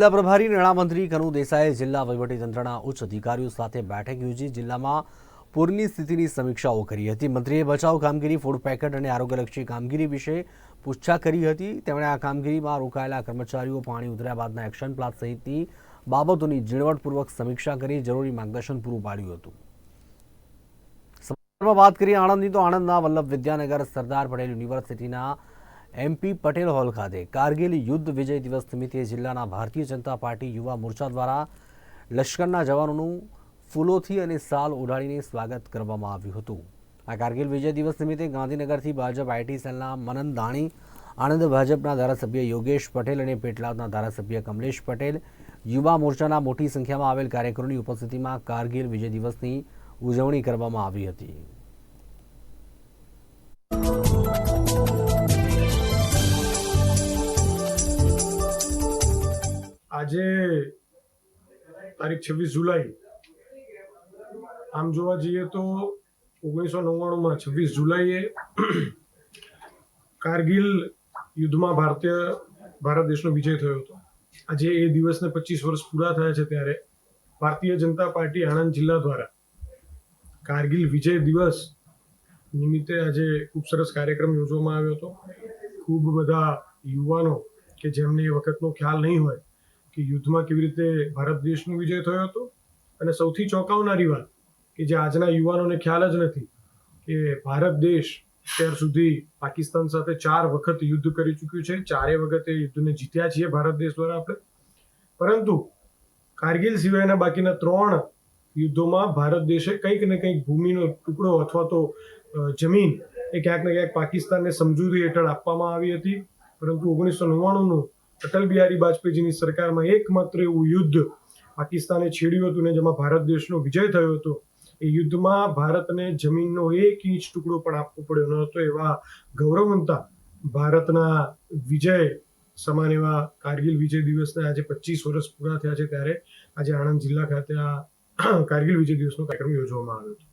જિલ્લા પ્રભારી નાણામંત્રી કનુ દેસાઈએ જિલ્લા વહીવટીતંત્રના ઉચ્ચ અધિકારીઓ સાથે બેઠક યોજી જિલ્લામાં પૂરની સ્થિતિની સમીક્ષાઓ કરી હતી. મંત્રીએ બચાવ કામગીરી, ફૂડ પેકેટ અને આરોગ્યલક્ષી કામગીરી વિશે પૂછા કરી હતી. તેમણે આ કામગીરીમાં રોકાયેલા કર્મચારીઓ પાણી ઉતર્યા બાદના એક્શન પ્લાન સહિતની બાબતોની ઝીણવટપૂર્વક સમીક્ષા કરી જરૂરી માર્ગદર્શન પૂરું પાડ્યું હતું. વાત કરીએ આણંદની, તો આણંદના વલ્લભ વિદ્યાનગર સરદાર પટેલ યુનિવર્સિટીના એમપી પટેલ હોલ ખાતે કારગિલ યુદ્ધ વિજય દિવસ નિમિત્તે જિલ્લાના ભારતીય જનતા પાર્ટી યુવા મોરચા દ્વારા લશ્કરના જવાનોનું ફૂલોથી અને સાલ ઉડાડીને સ્વાગત કરવામાં આવ્યું હતું. આ કારગિલ વિજય દિવસ નિમિત્તે ગાંધીનગરથી ભાજપ આઈટી સેલના મનન દાણી, આણંદ ભાજપના ધારાસભ્ય યોગેશ પટેલ અને પેટલાદના ધારાસભ્ય કમલેશ પટેલ યુવા મોરચાના મોટી સંખ્યામાં આવેલ કાર્યકરોની ઉપસ્થિતિમાં કારગિલ વિજય દિવસની ઉજવણી કરવામાં આવી હતી. આજે તારીખ છવ્વીસ જુલાઈ. આમ જોવા જઈએ તો ઓગણીસો નવ્વાણુંમાં છવ્વીસ જુલાઈએ કારગિલ યુદ્ધમાં ભારતીય, ભારત દેશનો વિજય થયો હતો. આજે એ દિવસને પચીસ વર્ષ પૂરા થયા છે ત્યારે ભારતીય જનતા પાર્ટી આણંદ જિલ્લા દ્વારા કારગિલ વિજય દિવસ નિમિત્તે આજે ખૂબ સરસ કાર્યક્રમ યોજવામાં આવ્યો હતો. ખૂબ બધા યુવાનો કે જેમને એ વખતનો ખ્યાલ નહીં હોય કે યુદ્ધમાં કેવી રીતે ભારત દેશનો વિજય થયો હતો? અને સૌથી ચોંકાવનારી વાત કે જે આજના યુવાનોને ખ્યાલ જ નથી કે ભારત દેશ અત્યાર સુધી પાકિસ્તાન સાથે ચાર વખત યુદ્ધ કરી ચૂક્યું છે. ચારે વખતે યુદ્ધને જીત્યા છીએ ભારત દેશ દ્વારા આપણે. પરંતુ કારગિલ સિવાયના બાકીના ત્રણ યુદ્ધોમાં ભારત દેશે કંઈક ને કંઈક ભૂમિનો ટુકડો અથવા તો જમીન એ ક્યાંક ને ક્યાંક પાકિસ્તાનને સમજૂતી હેઠળ આપવામાં આવી હતી. પરંતુ ઓગણીસો નવ્વાણુંનું અટલ બિહારી વાજપેયીજીની સરકારમાં એકમાત્ર એવું યુદ્ધ પાકિસ્તાને છેડ્યું હતું ને જેમાં ભારત દેશનો વિજય થયો હતો. એ યુદ્ધમાં ભારતને જમીનનો એક ઇંચ ટુકડો પણ આપવો પડ્યો ન હતો એવા ગૌરવવંતા ભારતના વિજય, સમાન એવા કારગિલ વિજય દિવસના આજે પચીસ વર્ષ પૂરા થયા છે ત્યારે આજે આણંદ જિલ્લા ખાતે આ કારગિલ વિજય દિવસનો કાર્યક્રમ યોજવામાં આવ્યો હતો.